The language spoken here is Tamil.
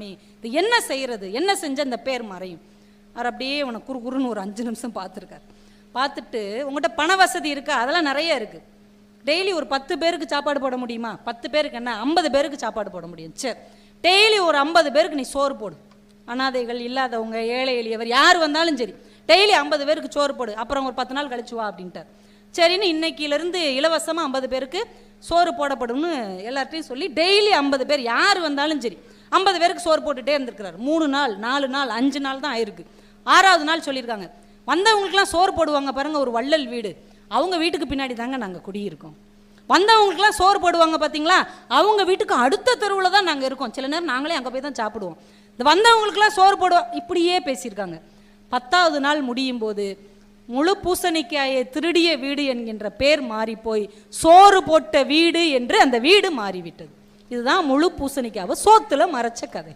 சாமி இது என்ன செய்கிறது என்ன செஞ்ச இந்த பேர் மறையும்? அவர் அப்படியே உனக்கு குறு குறுன்னு ஒரு அஞ்சு நிமிஷம் பார்த்துருக்காரு. பார்த்துட்டு உங்கள்கிட்ட பண வசதி இருக்கா? அதெல்லாம் நிறைய இருக்குது டெய்லி ஒரு பத்து பேருக்கு சாப்பாடு போட முடியுமா? பத்து பேருக்கு என்ன? ஐம்பது பேருக்கு சாப்பாடு போட முடியும். சரி. டெய்லி ஒரு ஐம்பது பேருக்கு நீ சோறு போடு. அனாதைகள் இல்லாதவங்க ஏழை எளியவர் யார் வந்தாலும் சரி டெய்லி ஐம்பது பேருக்கு சோறு போடு. அப்புறம் ஒரு பத்து நாள் கழிச்சு வா அப்படின்ட்டார். சரின்னு இன்னைக்கிலேருந்து இலவசமாக ஐம்பது பேருக்கு சோறு போடப்படும்னு எல்லார்ட்டையும் சொல்லி டெய்லி ஐம்பது பேர் யார் வந்தாலும் சரி ஐம்பது பேருக்கு சோறு போட்டுகிட்டே இருந்திருக்கிறார். மூணு நாள் நாலு நாள் அஞ்சு நாள் தான் ஆயிருக்கு. ஆறாவது நாள் சொல்லியிருக்காங்க. வந்தவங்களுக்குலாம் சோறு போடுவாங்க பாருங்கள் ஒரு வள்ளல் வீடு. அவங்க வீட்டுக்கு பின்னாடி தாங்க நாங்கள் குடியிருக்கோம். வந்தவங்களுக்குலாம் சோறு போடுவாங்க பார்த்தீங்களா அவங்க வீட்டுக்கு அடுத்த தெருவில் தான் நாங்கள் இருக்கோம். சில நேரம் நாங்களே அங்கே போய் தான் சாப்பிடுவோம். இந்த வந்தவங்களுக்குலாம் சோறு போடுவோம் இப்படியே பேசியிருக்காங்க. பத்தாவது நாள் முடியும் போது முழு பூசணிக்காயை திருடிய வீடு என்கின்ற பேர் மாறி போய் சோறு போட்ட வீடு என்று அந்த வீடு மாறிவிட்டது. இதுதான் முழு பூசணிக்காவை சோத்துல மறைச்ச கதை.